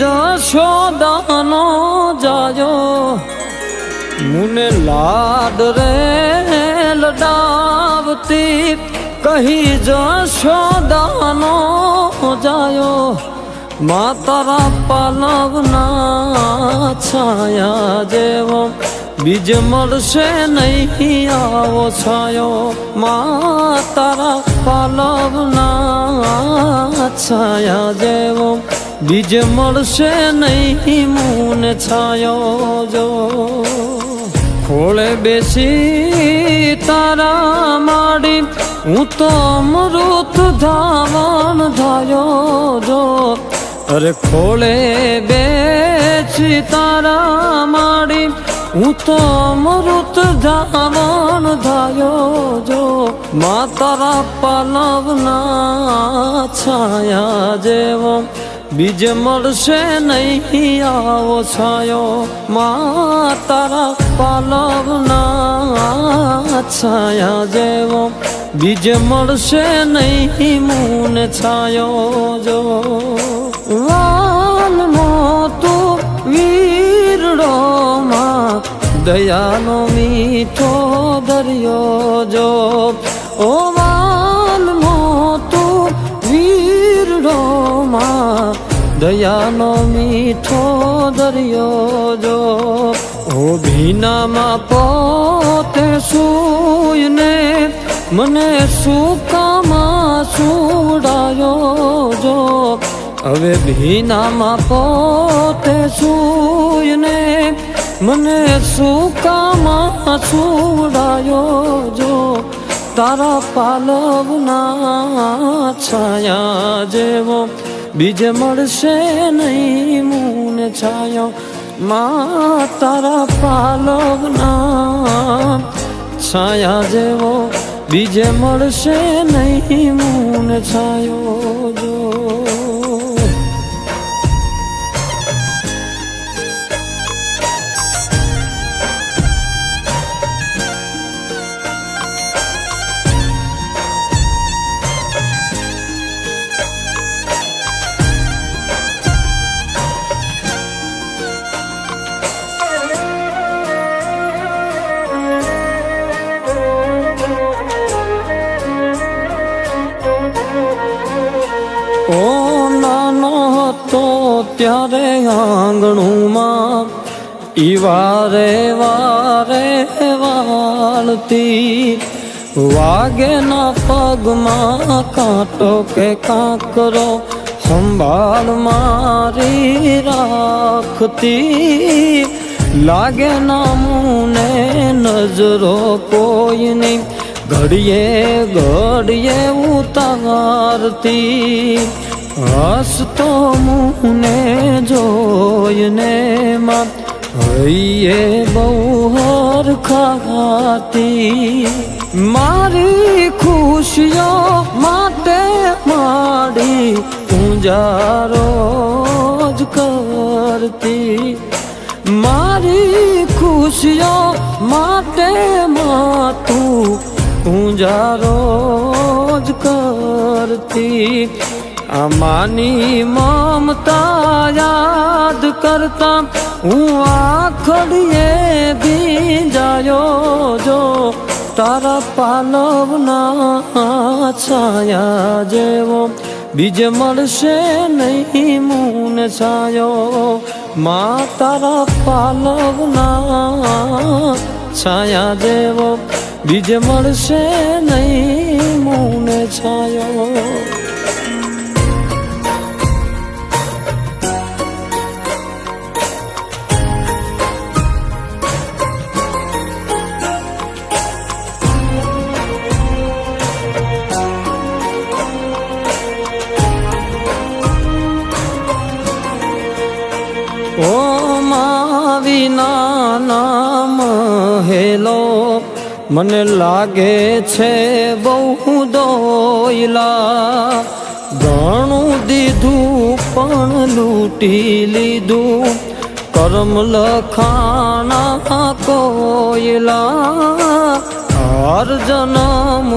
જશોદાનો જાયો મુને લાડ રે લડાવતી, કહી જશોદાનો જાયો માતારા પાલવના છાયા જેવો, બીજ મળશે નહીં આવો છાયો. માતારા પાલવના છાયા જેવો બીજ મળશે નહીં મૂને છાયો જો ખોળે બેસી તારા માડી હું તો અમૃત ધાવણ ધાયો જો અરે ખોળે બેસી તારા માડી હું તો અમૃત ધાવણ ધાયો જો મા તારા પાલવના છાયા જેવો બીજ મળશે નહીં આવો છાયો મા તારા પાલવના છાયા જેવો બીજ મળશે નહીં મૂને છાયો જો વાલનો તું વીરડો માં દયાનો મીઠો દરિયો જો ઓ દયાનો મીઠો દરિયો જો ઓ ભીનામાં પોતે સૂઈને મને સુકામાં સુડાયો જો હવે ભીનામાં પોતે સૂઈને મને સુકામાં સુડાયો જો તારા પાલવના છાયા જેવો બીજ મળશે નહીં, મૂને છાયો. મા તારા પાલવના છાયા જેવો. બીજે મળશે નહીં, મૂને છાયો જો. ત્યારે આંગણુંમાં ઈ વારે વારે વાળતી. વાગે ના પગમાં કાંટો કે કાંકરો સંભાળ મારી રાખતી. લાગે ના મુને નજરો કોઈની ઘડીએ ઘડીએ ઉતારતી. હસતો મુને જોઈને માં હૈયે બહુ હરખાતી મારી ખુશીઓ માટે માડી પૂંજારો જ કરતી. મારી ખુશીઓ માટે માં તું પૂંજારો જ કરતી. આમાની મમતા યાદ કરતા હું આખડીએ ભીંજાયો જો. તારા પાલવના છાયા જેવો. બીજ મળશે નહીં મૂન છાયો. મા તારા પાલવના છાયા જેવો. બીજ મળશે નહીં મૂન છાયો. મા નામ હેલો. મને લાગે છે બહુ દોયલા. ઘણું દીધું પણ લૂંટી લીધું. કરમ લખાણા કોયલા. હર જન્મ